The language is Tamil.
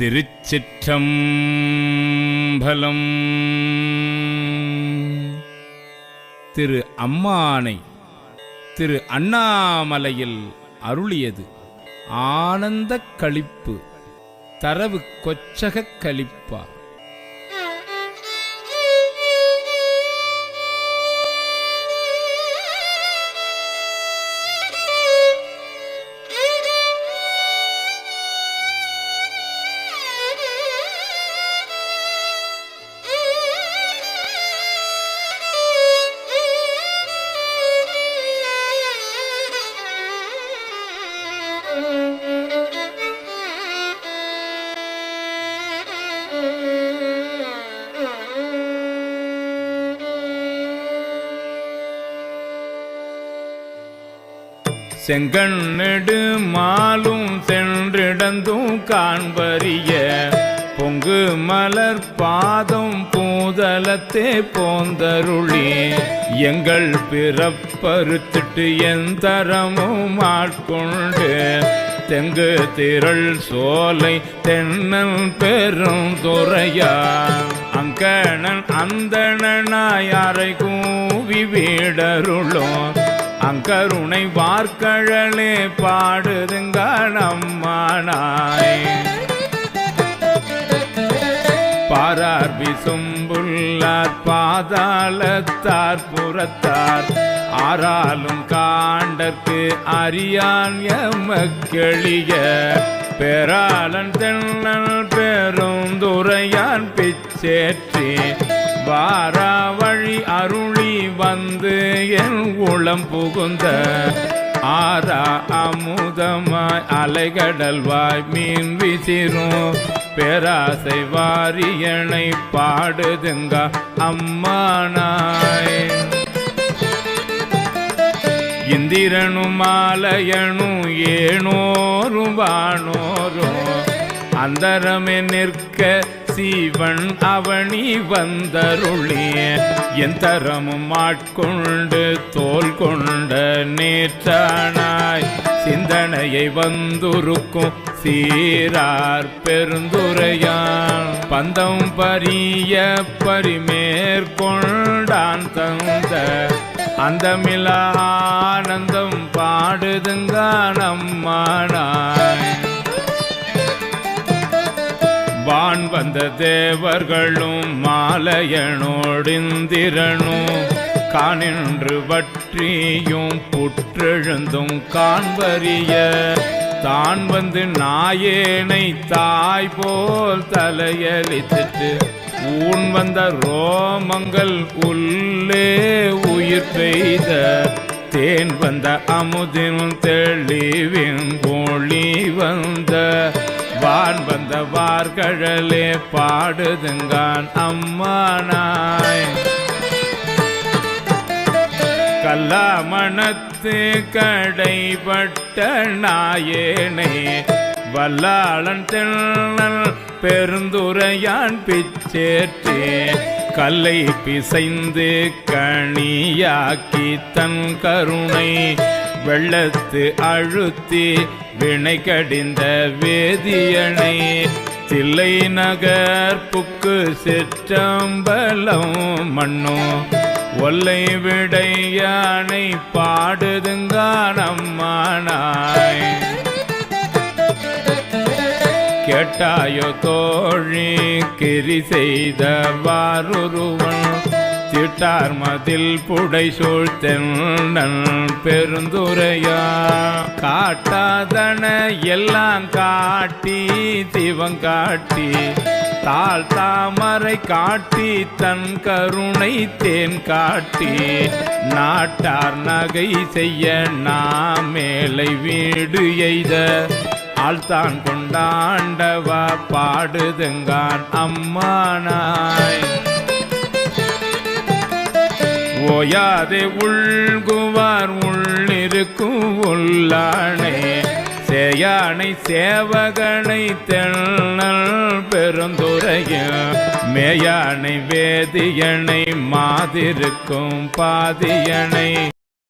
திருச்சிற்றம்பலம். திரு அம்மானை திரு அண்ணாமலையில் அருளியது ஆனந்தக் களிப்பு தரவு கொச்சகக் களிப்பா. செங்கண்ணெடு மாலும் சென்றிடந்தும் காண்பறிய. பொங்கு மலர் பாதம் பூதலத்தே போந்தருளி. எங்கள் பிறப்பறுத்திட்டு எந்தரமும் ஆட்கொண்டு தெங்கு திரள் சோலை தென்னல் பெரும் துறையா. அங்கணன் அந்தணனாயாரை கூவி வீடருளோ அங்கருணை வார்க்கழலே பாடுதுங்க நம்மானாய். ஆரார் விசும்புள்ளார் பாதாளத்தார் புறத்தார். ஆறாலும் காண்டற்கு அறியான் எமக்கெளிய பெறாளன் தென்னல் பெருந்துரையான் பிச்சேற்றி. வாரா வழி அருளி வந்து என் உளம் புகுந்த. ஆரா அமுதமாய் அலைகடல்வாய் மீன் விசிறும். பேராசை வாரியனை பாடுதுங்க அம்மானாய். இந்திரனும் மாலையனும் ஏனோரும் வானோரும் அந்தரமே நிற்க சீவன் அவனி வந்தருளிய என் தரமும் ஆட்கொண்டு தோல் கொண்ட நேற்றானாய். சிந்தனையை வந்துருக்கும் சீரார் பெருந்துரையான் பந்தம் பரிய பரிமேற்கொண்டான் தந்த அந்தமில ஆனந்தம் பாடுதுங்க நம்மானாய் வான் வந்த தேவர்களும் மாலையனோடிந்திரனும் காணின்று வற்றியும் புற்றெழுந்தும் காண்பறிய தான் வந்து நாயேனை தாய் போல் தலையளித்துட்டு ஊன் வந்த ரோமங்கள் உள்ளே உயிர் பெய்த தேன் வந்த அமுதின் தெளிவின் ஒளி வந்த வான் வந்த வார்கழலே பாடுதுங்கான் அம்மானாய். கல்லாமணத்து கடைபட்ட நாயேனே வல்லாளன் தென்னல் பெருந்துரையான் பிச்சேற்றே கல்லை பிசைந்து கணியாக்கி தன் கருணை வெள்ளத்து அழுத்தி வினை கடிந்த வேதியனை தில்லை நகர் புக்கு சிற்றம்பலம் மண்ணும் ஒல்லை விடையானை பாடுதுங்க நம்மானாய் கேட்டாயோ தோழி கிரி செய்த வாருருவன் விட்டார் மதில் புடை சூழ்த்தெண்ணன் பெருந்துரையா. காட்டாதன எல்லாம் காட்டி சிவங்காட்டி தாழ் தாமரை காட்டி தன் கருணை தேன் காட்டி நாட்டார் நகை செய்ய நாம் மேலை வீடு எய்த. ஆழ்த்தான் கொண்டாண்டவா பாடுதுங்கான் அம்மானாய். ஓயாது உள்குவார் உள்ளிருக்கும் உள்ளானே. சேயானை சேவகனை தென்னல் பெருந்துரைய மேயானை வேதியனை மாதிருக்கும் பாதியனை.